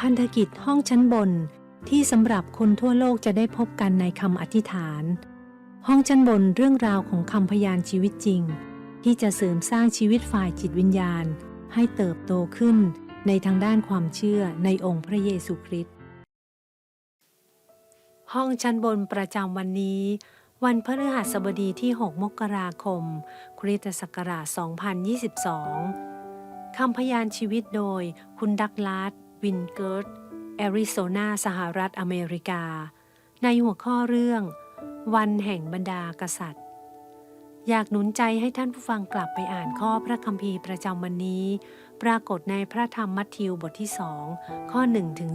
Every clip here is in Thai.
พันธกิจห้องชั้นบนที่สำหรับคนทั่วโลกจะได้พบกันในคำอธิษฐาน ห้องชั้นบนเรื่องราวของคำพยานชีวิตจริง ที่จะเสริมสร้างชีวิตฝ่ายจิตวิญญาณ ให้เติบโตขึ้นในทางด้านความเชื่อในองค์พระเยซูคริสต์ห้องชั้นบนประจำวันนี้ วันพฤหัสบดีที่ 6 มกราคม คริสตศักราช 2022 คำพยานชีวิตโดยคุณดักลาส วินเกิร์ตแอริโซนาสหรัฐอเมริกา ในหัวข้อเรื่อง วันแห่งบรรดากษัตริย์ อยากหนุนใจให้ท่านผู้ฟังกลับไปอ่านข้อพระคัมภีร์ประจำวันนี้ ปรากฏในพระธรรมมัทธิวบทที่2ข้อ1ถึง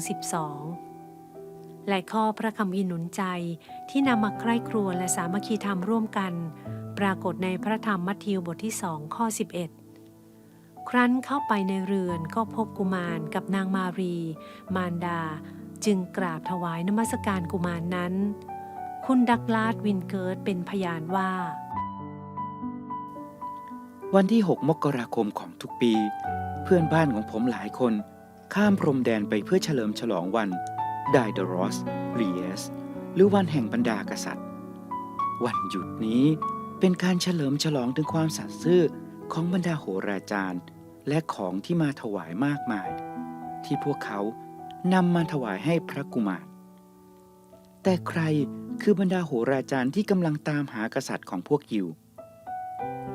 12และข้อพระคัมภีร์หนุนใจที่นำมาใคร่ครวญและสามัคคีธรรมร่วมกัน ปรากฏในพระธรรมมัทธิวบทที่2ข้อ 11 ครั้นเข้าไปในเรือนก็พบกุมารกับนางมารี มารดา จึงกราบถวายนมัสการกุมารนนั้น คุณดักลาสวินเกิร์ตเป็นพยานว่า วันที่ 6 มกราคมของทุกปี เพื่อนบ้านของผมหลายคน ข้ามพรมแดนไปเพื่อเฉลิมฉลองวันไดเดรอสเรีเอสหรือวันแห่งบรรดากษัตริย์ วันหยุดนี้เป็นการเฉลิมฉลองถึงความสัตย์ซื่อของบรรดาโหราจารย์ และของที่มาถวายมากมาย ที่พวกเขานำมาถวายให้พระกุมาร แต่ใครคือบรรดาโหราจารย์ที่กำลังตามหากษัตริย์ของพวกยิว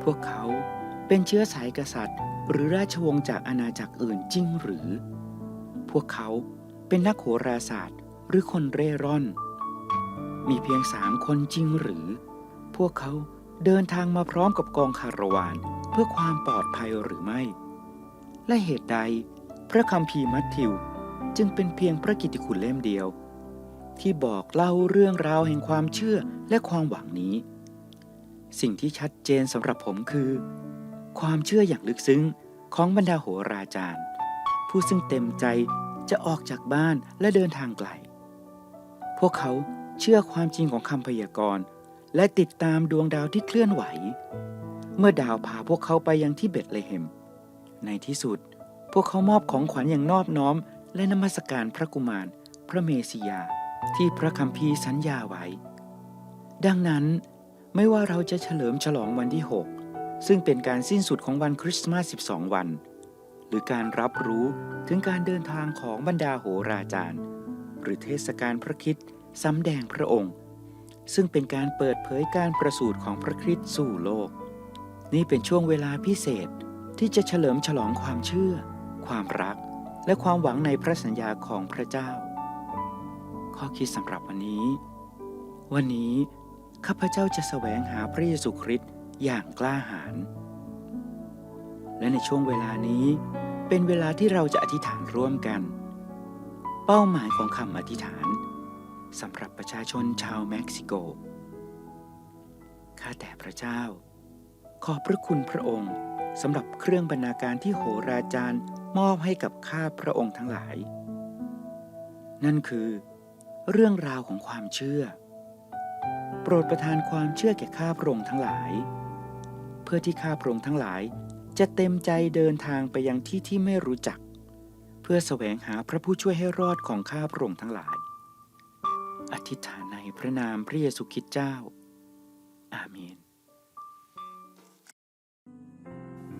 พวกเขาเป็นเชื้อสายกษัตริย์ หรือราชวงศ์จากอาณาจักรอื่นจริงหรือ พวกเขาเป็นนักโหราศาสตร์หรือคนเร่ร่อน มีเพียงสามคนจริงหรือ พวกเขาเดินทางมาพร้อมกับกองคาราวานเพื่อความปลอดภัยหรือไม่ และเหตุใด พระคัมภีร์มัทธิวจึงเป็นเพียงพระกิตติคุณเล่มเดียว ที่บอกเล่าเรื่องราวแห่งความเชื่อและความหวังนี้ สิ่งที่ชัดเจนสำหรับผมคือ ความเชื่ออย่างลึกซึ้งของบรรดาโหราจารย์ ผู้ซึ่งเต็มใจจะออกจากบ้านและเดินทางไกล พวกเขาเชื่อความจริงของคำพยากรณ์ และติดตามดวงดาวที่เคลื่อนไหว เมื่อดาวพาพวกเขาไปยังที่เบตเลเฮม ในที่สุด พวกเขามอบของขวัญอย่างนอบน้อม และนมัสการพระกุมาร พระเมสสิยา ที่พระคัมภีร์สัญญาไว้ ดังนั้นไม่ว่าเราจะเฉลิมฉลองวันที่ 6 ซึ่งเป็นการสิ้นสุดของวันคริสต์มาส 12 วัน หรือการรับรู้ถึงการเดินทางของบรรดาโหราจารย์ หรือเทศกาลพระคริสต์สำแดงพระองค์ ซึ่งเป็นการเปิดเผยการประสูติของพระคริสต์สู่โลก นี่เป็นช่วงเวลาพิเศษ ที่จะเฉลิมฉลองความเชื่อ ความรัก และความหวังในพระสัญญาของพระเจ้า ข้อคิดสำหรับวันนี้ วันนี้ข้าพเจ้าจะแสวงหาพระเยซูคริสต์อย่างกล้าหาญและในช่วงเวลานี้เป็นเวลาที่เราจะอธิษฐานร่วมกัน เป้าหมายของคำอธิษฐานสำหรับประชาชนชาวเม็กซิโก ข้าแต่พระเจ้า ขอบพระคุณพระองค์ สำหรับเครื่องบรรณาการที่โหราจารย์มอบให้กับข้าพระองค์ทั้งหลาย นั่นคือ เรื่องราวของความเชื่อ โปรดประทานความเชื่อแก่ข้าพระองค์ทั้งหลาย เพื่อที่ข้าพระองค์ทั้งหลายจะเต็มใจเดินทางไปยังที่ที่ไม่รู้จัก เพื่อแสวงหาพระผู้ช่วยให้รอดของข้าพระองค์ทั้งหลาย อธิษฐานในพระนามพระเยซูคริสต์เจ้า อาเมน